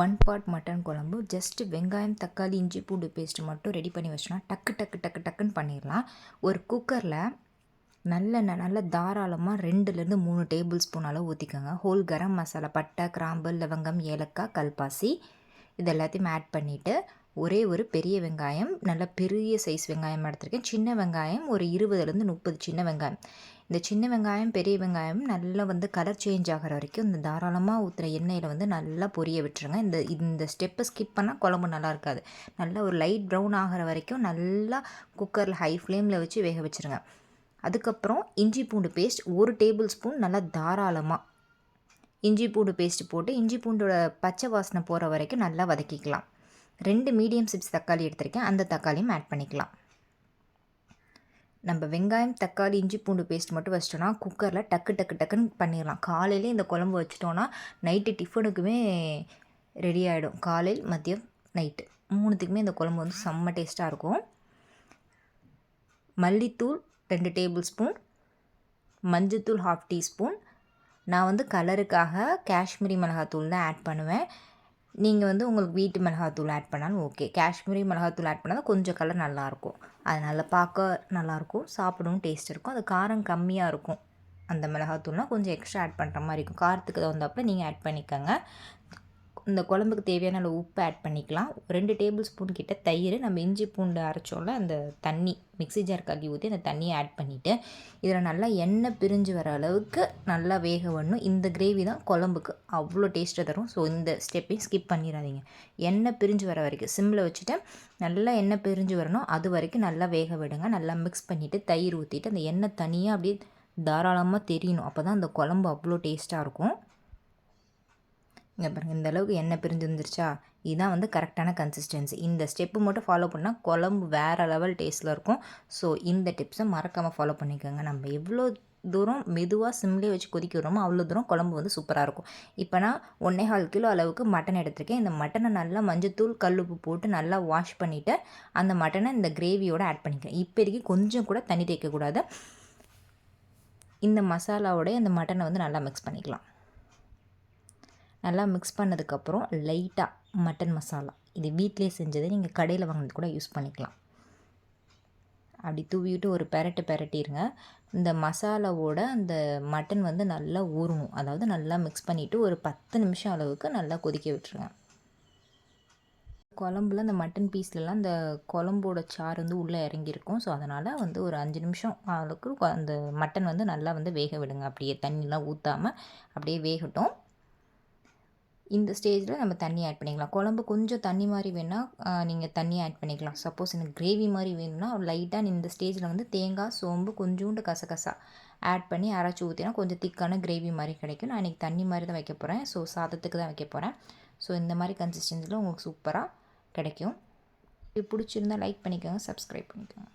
One part mutton குழம்பு just வெங்காயம் தக்காளி இஞ்சி பூண்டு பேஸ்ட்டு மட்டும் ரெடி பண்ணி வச்சோன்னா டக்கு டக்கு டக்கு டக்குன்னு பண்ணிடலாம். ஒரு குக்கரில் நல்லெண்ணெய் நல்ல தாராளமாக ரெண்டுலேருந்து மூணு டேபிள் ஸ்பூன் அளவு ஊற்றிக்கோங்க ஹோல் கரம் மசாலா பட்டை கிராம்பு லவங்கம் ஏலக்காய் கல்பாசி இது எல்லாத்தையும் ஆட் பண்ணிவிட்டு ஒரே ஒரு பெரிய வெங்காயம் நல்ல பெரிய சைஸ் வெங்காயம் எடுத்திருக்கேன். சின்ன வெங்காயம் ஒரு இருபதுலேருந்து முப்பது சின்ன வெங்காயம். இந்த சின்ன வெங்காயம் பெரிய வெங்காயம் நல்லா வந்து கலர் சேஞ்ச் ஆகிற வரைக்கும் இந்த தாராளமாக ஊற்றுற எண்ணெயில் வந்து நல்லா பொரிய விட்டுருங்க. இந்த இந்த ஸ்டெப்பை ஸ்கிப் பண்ணால் குழம்பு நல்லா இருக்காது. நல்லா ஒரு லைட் ப்ரௌன் ஆகிற வரைக்கும் நல்லா குக்கரில் ஹை ஃப்ளேமில் வச்சு வேக வச்சுருங்க. அதுக்கப்புறம் இஞ்சி பூண்டு பேஸ்ட் ஒரு டேபிள் ஸ்பூன் நல்லா தாராளமாக இஞ்சி பூண்டு பேஸ்ட் போட்டு இஞ்சி பூண்டோட பச்சை வாசனை போகிற வரைக்கும் நல்லா வதக்கிக்கலாம். ரெண்டு மீடியம் சைஸ் தக்காளி எடுத்திருக்கேன். அந்த தக்காளியும் ஆட் பண்ணிக்கலாம். நம்ம வெங்காயம் தக்காளி இஞ்சி பூண்டு பேஸ்ட் மட்டும் வச்சிட்டோன்னா குக்கரில் டக்கு டக்கு டக்குன்னு பண்ணிடலாம். காலையிலே இந்த குழம்பு வச்சிட்டோன்னா நைட்டு டிஃபனுக்குமே ரெடி ஆகிடும் காலையில் மதியம் நைட்டு மூணுத்துக்குமே இந்த குழம்பு வந்து செம்ம டேஸ்ட்டாக இருக்கும். மல்லித்தூள் ரெண்டு டேபிள் ஸ்பூன் மஞ்சத்தூள் ஹாஃப் டீஸ்பூன் நான் வந்து கலருக்காக காஷ்மீரி மிளகாத்தூள் தான் ஆட் பண்ணுவேன். நீங்கள் வந்து உங்களுக்கு வீட்டு மிளகாத்தூள் ஆட் பண்ணாலும் ஓகே காஷ்மீரி மிளகாத்தூள் ஆட் பண்ணால் கொஞ்சம் கலர் நல்லாயிருக்கும் அதனால் பார்க்க நல்லாயிருக்கும் சாப்பிடவும் டேஸ்ட் இருக்கும். அது காரம் கம்மியாக இருக்கும். அந்த மிளகாத்தூள்னால் கொஞ்சம் எக்ஸ்ட்ரா ஆட் பண்ணுற மாதிரி இருக்கும். காரத்துக்கு தகுந்தப்போ நீங்கள் ஆட் பண்ணிக்கோங்க. இந்த குழம்புக்கு தேவையான அளவு உப்பு ஆட் பண்ணிக்கலாம். ரெண்டு டேபிள் ஸ்பூன் கிட்ட தயிர் நம்ம இஞ்சி பூண்டு அரைச்சோம்ல அந்த தண்ணி மிக்ஸி ஜார் கழுவி ஊற்றி அந்த தண்ணியை ஆட் பண்ணிவிட்டு இதில் நல்லா எண்ணெய் பிரிஞ்சு வர அளவுக்கு நல்லா வேக வரணும். இந்த கிரேவி தான் குழம்புக்கு அவ்வளோ டேஸ்ட்டை தரும். ஸோ இந்த ஸ்டெப்பையும் ஸ்கிப் பண்ணிடாதீங்க. எண்ணெய் பிரிஞ்சு வர வரைக்கும் சிம்மில் வச்சுட்டு நல்லா எண்ணெய் பிரிஞ்சு வரணும். அது வரைக்கும் நல்லா வேக விடுங்க. நல்லா மிக்ஸ் பண்ணிவிட்டு தயிர் ஊற்றிட்டு அந்த எண்ணெய் தனியாக அப்படியே தாராளமாக தெரியணும். அப்போ தான் அந்த குழம்பு அவ்வளோ டேஸ்ட்டாக இருக்கும். இங்கே பாருங்கள் இந்த அளவுக்கு எண்ணெய் பிரிஞ்சு வந்துருச்சா? இதுதான் வந்து கரெக்டான கன்சிஸ்டன்சி இந்த ஸ்டெப்பு மட்டும் ஃபாலோ பண்ணால் குழம்பு வேறு லெவல் டேஸ்ட்டில் இருக்கும். ஸோ இந்த டிப்ஸை மறக்காமல் ஃபாலோ பண்ணிக்கோங்க. நம்ம எவ்வளோ தூரம் மெதுவாக சிம்லேயே வச்சு கொதிக்கிறோமோ அவ்வளோ தூரம் குழம்பு வந்து சூப்பராக இருக்கும். இப்போ நான் ஒன்றே கால் கிலோ அளவுக்கு மட்டன் எடுத்திருக்கேன். இந்த மட்டனை நல்லா மஞ்சத்தூள் கல்லுப்பு போட்டு நல்லா வாஷ் பண்ணிவிட்டு அந்த மட்டனை இந்த கிரேவியோடு ஆட் பண்ணிக்கிறேன் இப்போதைக்கு கொஞ்சம் கூட தண்ணி தேய்க்கக்கூடாது. இந்த மசாலாவோடய அந்த மட்டனை வந்து நல்லா மிக்ஸ் பண்ணிக்கலாம். நல்லா மிக்ஸ் பண்ணதுக்கப்புறம் லைட்டாக மட்டன் மசாலா இது வீட்டிலே செஞ்சதை நீங்கள் கடையில் வாங்கினது கூட யூஸ் பண்ணிக்கலாம். அப்படி தூவிட்டு ஒரு பெரட்டு பெரட்டிடுங்க இந்த மசாலாவோட அந்த மட்டன் வந்து நல்லா ஊறணும். அதாவது நல்லா மிக்ஸ் பண்ணிவிட்டு ஒரு பத்து நிமிஷம் அளவுக்கு நல்லா கொதிக்க விட்டுருங்க. குழம்புல அந்த மட்டன் பீஸ்லலாம் அந்த குழம்போட சாறு வந்து உள்ளே இறங்கியிருக்கும். ஸோ அதனால் வந்து ஒரு அஞ்சு நிமிஷம் அளவுக்கு அந்த மட்டன் வந்து நல்லா வந்து வேக விடுங்க. அப்படியே தண்ணிலாம் ஊற்றாமல் அப்படியே வேகட்டும். இந்த ஸ்டேஜில் நம்ம தண்ணி ஆட் பண்ணிக்கலாம். குழம்பு கொஞ்சம் தண்ணி மாதிரி வேணால் நீங்கள் தண்ணி ஆட் பண்ணிக்கலாம். சப்போஸ் எனக்கு கிரேவி மாதிரி வேணும்னா லைட்டாக இந்த ஸ்டேஜில் வந்து தேங்காய் சோம்பு கொஞ்சோண்டு கசகசா ஆட் பண்ணி அரைச்சி ஊற்றினா கொஞ்சம் திக்கான கிரேவி மாதிரி கிடைக்கும். நான் இன்றைக்கி தண்ணி மாதிரி தான் வைக்க போகிறேன் ஸோ சாதத்துக்கு தான் வைக்க போகிறேன் ஸோ இந்த மாதிரி கன்சிஸ்டன்சியில் உங்களுக்கு சூப்பராக கிடைக்கும். இது பிடிச்சிருந்தா லைக் பண்ணிக்கோங்க சப்ஸ்கிரைப் பண்ணிக்கோங்க.